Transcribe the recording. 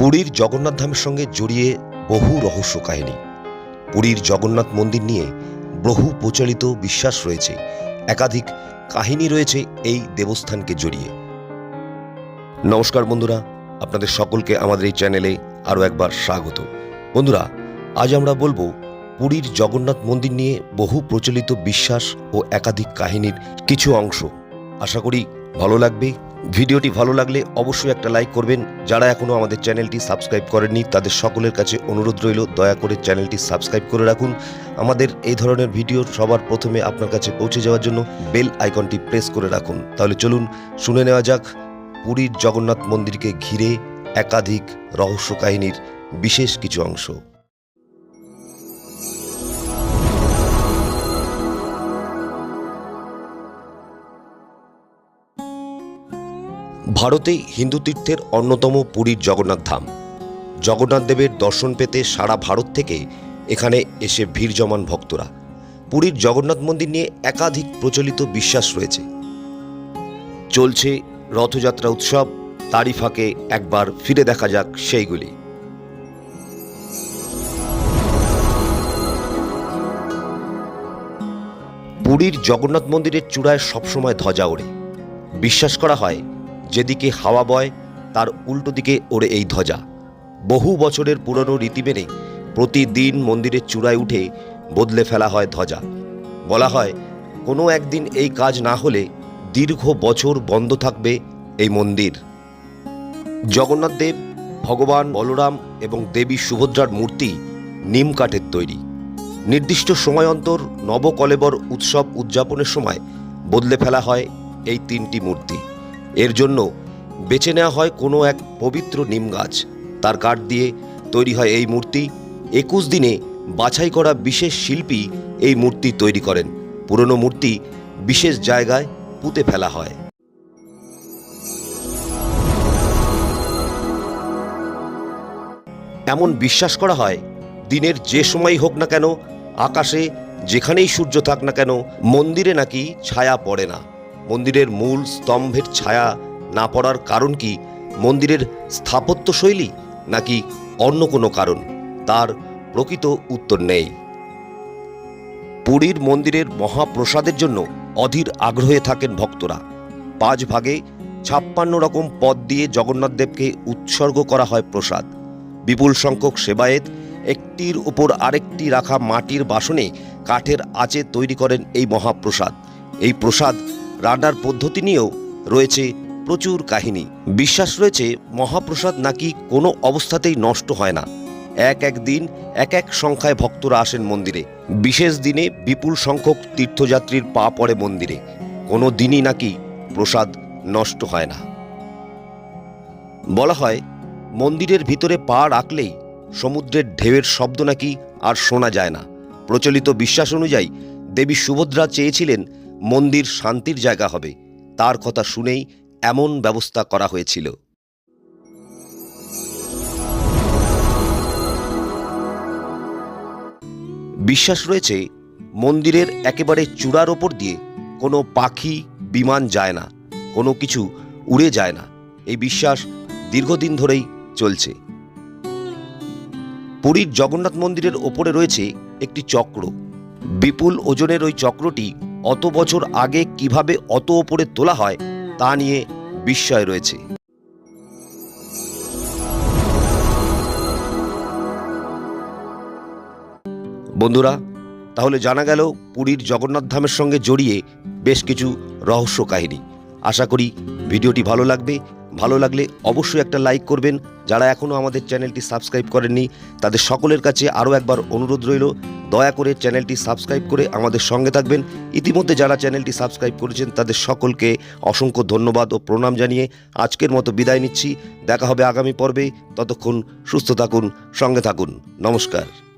পুরীর জগন্নাথ ধামের সঙ্গে জড়িয়ে বহু রহস্য কাহিনী। পুরীর জগন্নাথ মন্দির নিয়ে বহু প্রচলিত বিশ্বাস রয়েছে। একাধিক কাহিনী রয়েছে এই দেবস্থানকে জড়িয়ে। নমস্কার বন্ধুরা, আপনাদের সকলকে আমাদের এই চ্যানেলে আরও একবার স্বাগত। বন্ধুরা, আজ আমরা বলব পুরীর জগন্নাথ মন্দির নিয়ে বহু প্রচলিত বিশ্বাস ও একাধিক কাহিনীর কিছু অংশ। আশা করি ভালো লাগবে। ভিডিওটি ভালো লাগলে অবশ্যই একটা লাইক করবেন। যারা এখনও আমাদের চ্যানেলটি সাবস্ক্রাইব করেননি, তাদের সকলের কাছে অনুরোধ রইল, দয়া করে চ্যানেলটি সাবস্ক্রাইব করে রাখুন। আমাদের এই ধরনের ভিডিও সবার প্রথমে আপনার কাছে পৌঁছে যাওয়ার জন্য বেল আইকনটি প্রেস করে রাখুন। তাহলে চলুন, শুনে নেওয়া যাক পুরীর জগন্নাথ মন্দিরকে ঘিরে একাধিক রহস্য কাহিনীর বিশেষ কিছু অংশ। ভারতে হিন্দু তীর্থের অন্যতম পুরীর জগন্নাথ ধাম। জগন্নাথ দেবের দর্শন পেতে সারা ভারত থেকে এখানে এসে ভিড় জমান ভক্তরা। পুরীর জগন্নাথ মন্দির নিয়ে একাধিক প্রচলিত বিশ্বাস রয়েছে। চলছে রথযাত্রা উৎসব, তারই ফাঁকে একবার ফিরে দেখা যাক সেইগুলি। পুরীর জগন্নাথ মন্দিরের চূড়ায় সবসময় ধ্বজা ওড়ে। বিশ্বাস করা হয় যেদিকে হাওয়া বয়, তার উল্টো দিকে ওড়ে এই ধ্বজা। বহু বছরের পুরনো রীতি মেনে প্রতিদিন মন্দিরের চূড়ায় উঠে বদলে ফেলা হয় ধ্বজা। বলা হয়, কোনো একদিন এই কাজ না হলে দীর্ঘ বছর বন্ধ থাকবে এই মন্দির। জগন্নাথ দেব, ভগবান বলরাম এবং দেবী সুভদ্রার মূর্তি নিম কাঠের তৈরি। নির্দিষ্ট সময় অন্তর নবকলেবর উৎসব উদযাপনের সময় বদলে ফেলা হয় এই তিনটি মূর্তি। এর জন্য বেছে নেওয়া হয় কোনো এক পবিত্র নিম গাছ। তার কাঠ দিয়ে তৈরি হয় এই মূর্তি। একুশ দিনে বাছাই করা বিশেষ শিল্পী এই মূর্তি তৈরি করেন। পুরনো মূর্তি বিশেষ জায়গায় পুঁতে ফেলা হয়। এমন বিশ্বাস করা হয়, দিনের যে সময়ই হোক না কেন, আকাশে যেখানেই সূর্য থাক না কেন, মন্দিরে নাকি ছায়া পড়ে না। মন্দিরের মূল স্তম্ভের ছায়া না পড়ার কারণ কি? মন্দিরের স্থাপত্য শৈলী? নাকি অন্য কোনো কারণ? তার প্রকৃত উত্তর নেই। পুরীর মন্দিরের মহাপ্রসাদের জন্য অধীর আগ্রহে থাকেন ভক্তরা। পাঁচ ভাগে ছাপ্পান্ন রকম পদ দিয়ে জগন্নাথদেবকে উৎসর্গ করা হয় প্রসাদ। বিপুল সংখ্যক সেবায়েত একটির উপর আরেকটি রাখা মাটির বাসনে কাঠের আঁচে তৈরি করেন এই মহাপ্রসাদ। এই প্রসাদ রান্নার পদ্ধতি নিয়েও রয়েছে প্রচুর কাহিনী। বিশ্বাস রয়েছে, মহাপ্রসাদ নাকি কোনো অবস্থাতেই নষ্ট হয় না। এক এক দিন, এক এক সংখ্যায় ভক্তরা আসেন মন্দিরে। বিশেষ দিনে বিপুল সংখ্যক তীর্থযাত্রীর পা পড়ে মন্দিরে। কোনো দিনই নাকি প্রসাদ নষ্ট হয় না। বলা হয়, মন্দিরের ভিতরে পা রাখলেই সমুদ্রের ঢেউয়ের শব্দ নাকি আর শোনা যায় না। প্রচলিত বিশ্বাস অনুযায়ী দেবী সুভদ্রা চেয়েছিলেন মন্দির শান্তির জায়গা হবে। তার কথা শুনেই এমন ব্যবস্থা করা হয়েছিল। বিশ্বাস রয়েছে, মন্দিরের একেবারে চূড়ার ওপর দিয়ে কোনো পাখি, বিমান যায় না, কোনো কিছু উড়ে যায় না। এই বিশ্বাস দীর্ঘদিন ধরেই চলছে। পুরীর জগন্নাথ মন্দিরের ওপরে রয়েছে একটি চক্র। বিপুল ওজনের ওই চক্রটি অত বছর আগে কীভাবে অত ওপরে তোলা হয়, তা নিয়ে বিস্ময় রয়েছে। বন্ধুরা, তাহলে জানা গেল পুরীর জগন্নাথ ধামের সঙ্গে জড়িয়ে বেশ কিছু রহস্য কাহিনী। আশা করি ভিডিওটি ভালো লাগবে। ভালো লাগলে অবশ্যই একটা লাইক করবেন। যারা এখনও আমাদের চ্যানেলটি সাবস্ক্রাইব করেননি, তাদের সকলের কাছে আরও একবার অনুরোধ রইল, দয়া করে চ্যানেলটি সাবস্ক্রাইব করে আমাদের সঙ্গে থাকবেন। ইতিমধ্যে যারা চ্যানেলটি সাবস্ক্রাইব করেছেন, তাদের সকলকে অসংখ্য ধন্যবাদ ও প্রণাম জানিয়ে আজকের মতো বিদায় নিচ্ছি। দেখা হবে আগামী পর্বে। ততক্ষণ সুস্থ থাকুন, সঙ্গে থাকুন। নমস্কার।